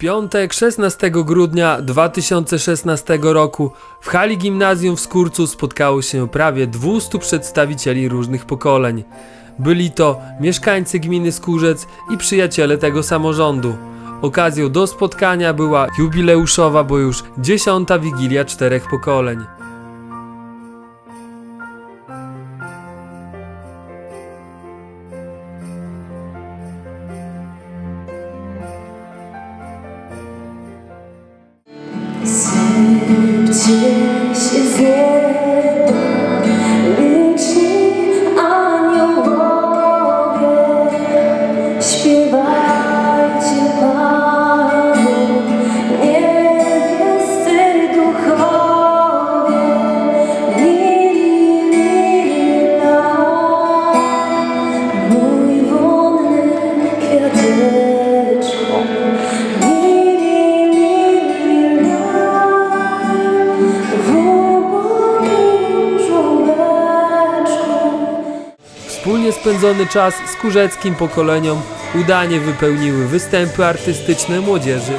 piątek 16 grudnia 2016 roku w hali gimnazjum w Skurcu spotkało się prawie 200 przedstawicieli różnych pokoleń. Byli to mieszkańcy gminy Skórzec i przyjaciele tego samorządu. Okazją do spotkania była jubileuszowa, bo już dziesiąta wigilia czterech pokoleń. see Wspólnie spędzony czas z kurzeckim pokoleniom udanie wypełniły występy artystyczne młodzieży.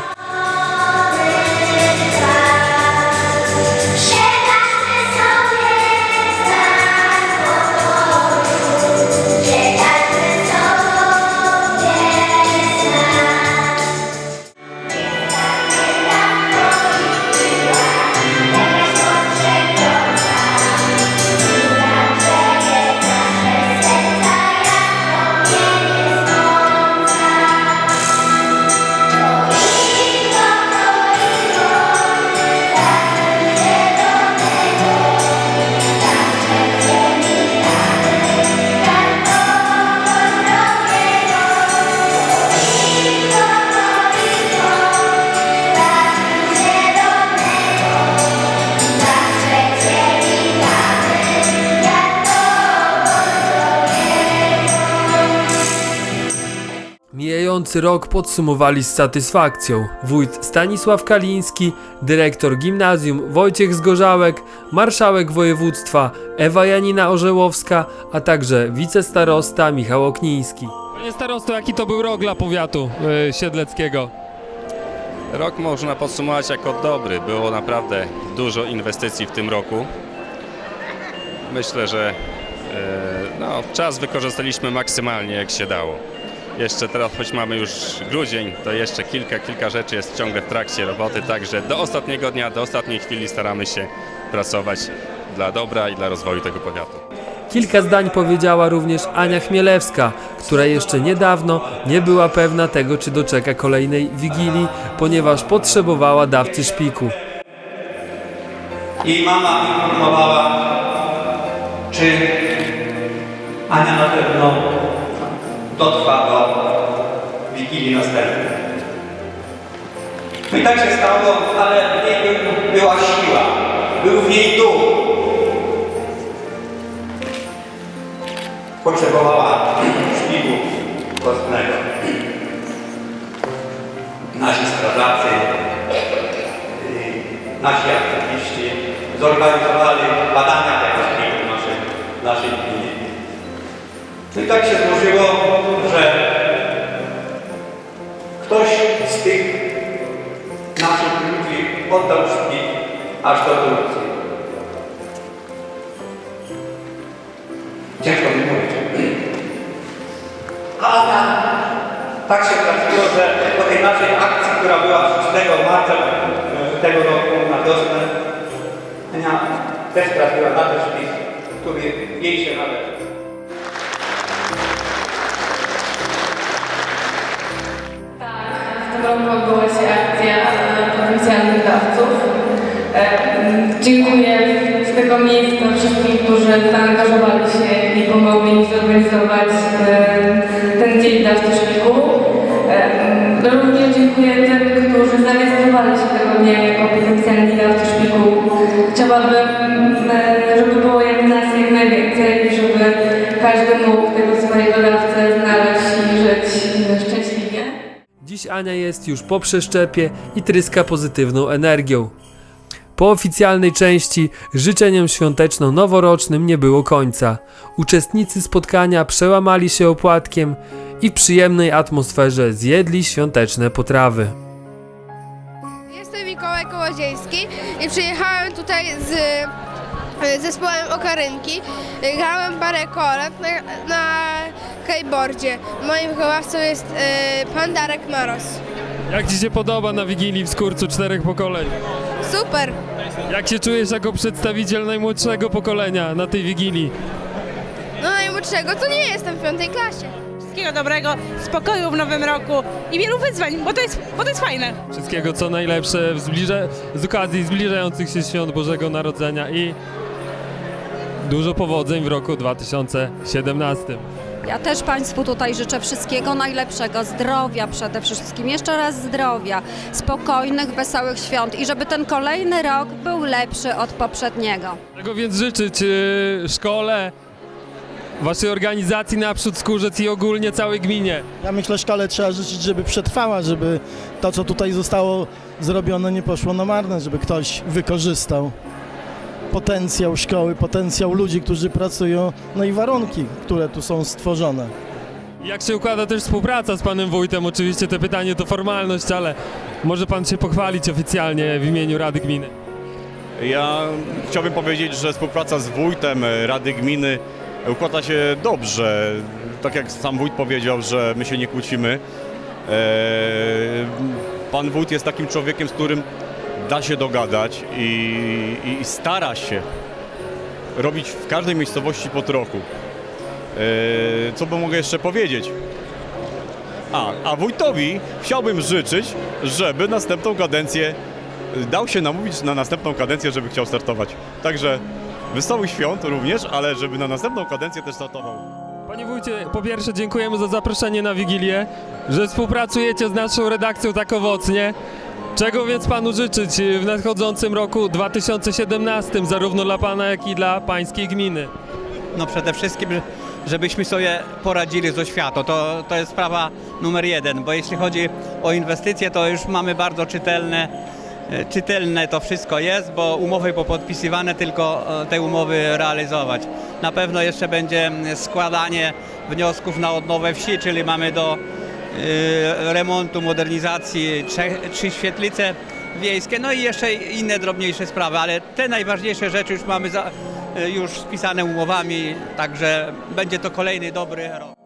Mijający rok podsumowali z satysfakcją. Wójt Stanisław Kaliński, dyrektor gimnazjum Wojciech Zgorzałek, marszałek województwa Ewa Janina Orzełowska, a także wicestarosta Michał Okniński. Panie starosto, jaki to był rok dla powiatu yy, siedleckiego? Rok można podsumować jako dobry. Było naprawdę dużo inwestycji w tym roku. Myślę, że e, no, czas wykorzystaliśmy maksymalnie jak się dało. Jeszcze teraz, choć mamy już grudzień, to jeszcze kilka, kilka rzeczy jest ciągle w trakcie roboty, także do ostatniego dnia, do ostatniej chwili staramy się pracować dla dobra i dla rozwoju tego powiatu. Kilka zdań powiedziała również Ania Chmielewska, która jeszcze niedawno nie była pewna tego, czy doczeka kolejnej wigilii, ponieważ potrzebowała dawcy szpiku. Jej mama informowała, czy Ania na pewno dotrwa do Wigilii następnej. No i tak się stało, ale w niej był- była siła, był w niej duch. Potrzebowała szpiku kostnego. Nasi strażacy, y, nasi aktywiści zorganizowali badania tego szpiku w naszej, w naszej gminie. No i tak się złożyło, że ktoś z tych naszych ludzi oddał szpik aż do Turcji. Ciężko mi mówić. Ale tak się trafiło, że po tej naszej akcji, która była 6 marca tego roku na wiosnę, też trafiła na ten szpik, który jej się należy. Roku odbyła się akcja e, potencjalnych dawców. E, m, Dziękuję z tego miejsca wszystkim, którzy zaangażowali się i pomogli mi zorganizować e, ten dzień dawcy szpiku. E, m, Również dziękuję tym, którzy zarejestrowali się tego dnia jako potencjalni dawcy szpiku. Chciałabym, e, żeby było jak nas jak najwięcej żeby każdy mógł tego swojego dawcę znaleźć Dziś Ania jest już po przeszczepie i tryska pozytywną energią. Po oficjalnej części życzeniom świąteczno-noworocznym nie było końca. Uczestnicy spotkania przełamali się opłatkiem i w przyjemnej atmosferze zjedli świąteczne potrawy. Święty Mikołaj Kołodziejski i przyjechałem tutaj z zespołem Okarynki. Grałem parę kolet na, na keyboardzie. Moim wychowawcą jest e, pan Darek Maros. Jak ci się podoba na Wigilii w Skurcu czterech pokoleń? Super! Jak się czujesz jako przedstawiciel najmłodszego pokolenia na tej Wigilii? No najmłodszego to nie jestem w piątej klasie. Wszystkiego dobrego, spokoju w nowym roku i wielu wyzwań, bo to jest, bo to jest fajne. Wszystkiego co najlepsze w zbliża... z okazji zbliżających się świąt Bożego Narodzenia i dużo powodzeń w roku 2017. Ja też Państwu tutaj życzę wszystkiego najlepszego, zdrowia przede wszystkim, jeszcze raz zdrowia, spokojnych, wesołych świąt i żeby ten kolejny rok był lepszy od poprzedniego. Czego więc życzyć y, szkole, waszej organizacji Naprzód Skórzec i ogólnie całej gminie? Ja myślę, szkole trzeba życzyć, żeby przetrwała, żeby to, co tutaj zostało zrobione, nie poszło na marne, żeby ktoś wykorzystał potencjał szkoły, potencjał ludzi, którzy pracują, no i warunki, które tu są stworzone. Jak się układa też współpraca z panem wójtem? Oczywiście te pytanie to formalność, ale może pan się pochwalić oficjalnie w imieniu Rady Gminy. Ja chciałbym powiedzieć, że współpraca z wójtem Rady Gminy układa się dobrze. Tak jak sam wójt powiedział, że my się nie kłócimy. E, Pan wójt jest takim człowiekiem, z którym da się dogadać i, i, stara się robić w każdej miejscowości po trochu. E, Co by mogę jeszcze powiedzieć? A, a wójtowi chciałbym życzyć, żeby następną kadencję dał się namówić na następną kadencję, żeby chciał startować. Także wesołych świąt również, ale żeby na następną kadencję też startował. Panie wójcie, po pierwsze dziękujemy za zaproszenie na Wigilię, że współpracujecie z naszą redakcją tak owocnie. Czego więc panu życzyć w nadchodzącym roku 2017, zarówno dla pana, jak i dla pańskiej gminy? No przede wszystkim, żebyśmy sobie poradzili z oświatą. To, to jest sprawa numer jeden, bo jeśli chodzi o inwestycje, to już mamy bardzo czytelne, e, czytelne to wszystko jest, bo umowy popodpisywane, tylko e, te umowy realizować. Na pewno jeszcze będzie mm, składanie wniosków na odnowę wsi, czyli mamy do remontu, modernizacji trzy świetlice wiejskie, no i jeszcze inne drobniejsze sprawy, ale te najważniejsze rzeczy już mamy za, już spisane umowami, także będzie to kolejny dobry rok.